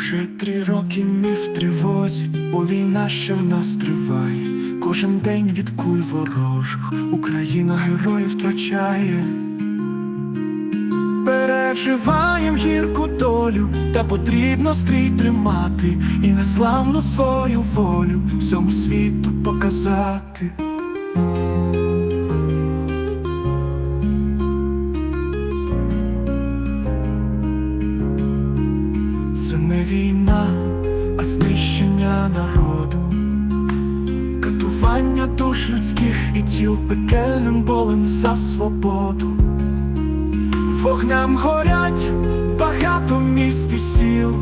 Вже три роки ми в тривозі, бо війна ще в нас триває. Кожен день від куль ворожих Україна героїв втрачає. Переживаєм гірку долю, та потрібно стрій тримати і незламну свою волю всьому світу показати. А знищення народу, катування душ людських і тіл пекельним болем за свободу. Вогням горять багато міст і сіл,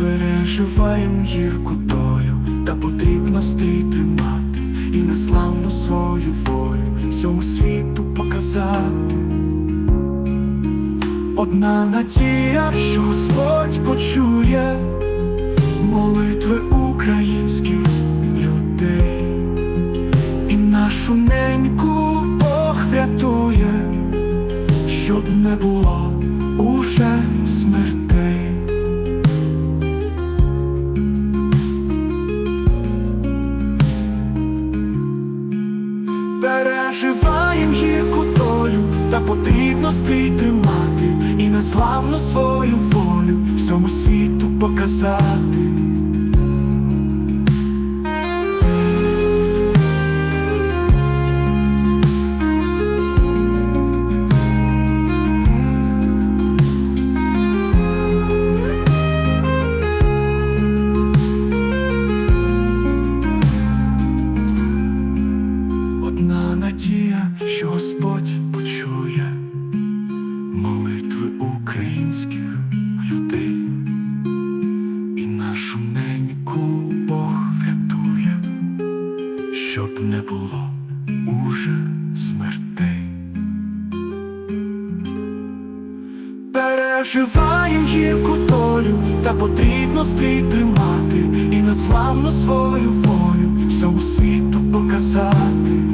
переживаєм гірку долю, та потрібно стрій тримати і незламну свою волю всьому світу показати. Одна надія, що Господь нашу Бог врятує, щоб не було уже смертей. Переживаєм гірку долю, та потрібно тримати і незламну свою волю всьому світу показати. Не було уже смертей. Переживаєм гірку долю, та потрібно стрій і незламно свою волю всьому світу показати.